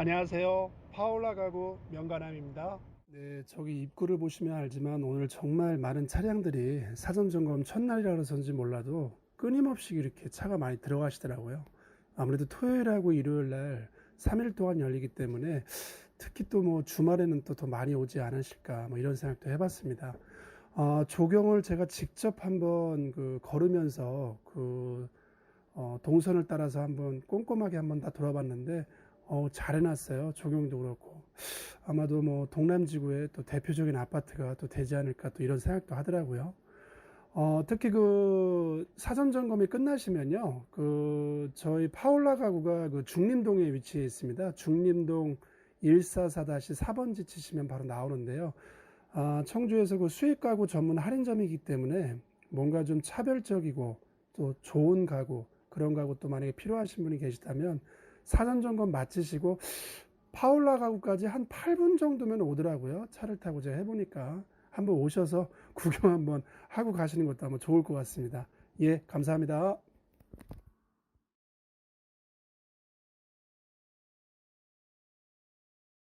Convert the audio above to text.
안녕하세요. 파울라 가구 명가남입니다. 네, 저기 입구를 보시면 알지만 오늘 정말 많은 차량들이 사전 점검 첫날이라 그래서인지 몰라도 끊임없이 이렇게 차가 많이 들어가시더라고요. 아무래도 토요일하고 일요일 날 3일 동안 열리기 때문에 특히 또 뭐 주말에는 또 더 많이 오지 않으실까 뭐 이런 생각도 해봤습니다. 어, 조경을 제가 직접 한번 그 걸으면서 그 어, 동선을 따라서 한번 꼼꼼하게 한번 다 돌아봤는데 어, 잘 해놨어요. 조경도 그렇고 아마도 뭐 동남지구의 또 대표적인 아파트가 또 되지 않을까 또 이런 생각도 하더라고요. 어, 특히 그 사전 점검이 끝나시면요, 그 저희 파울라 가구가 그 중림동에 위치해 있습니다. 중림동 144-4번지 치시면 바로 나오는데요. 아, 청주에서 그 수입 가구 전문 할인점이기 때문에 뭔가 좀 차별적이고 또 좋은 가구 그런 가구 또 만약에 필요하신 분이 계시다면 사전 점검 마치시고 파울라 가구까지 한 8분 정도면 오더라고요. 차를 타고 제가 해보니까 한번 오셔서 구경 한번 하고 가시는 것도 한번 좋을 것 같습니다. 예, 감사합니다.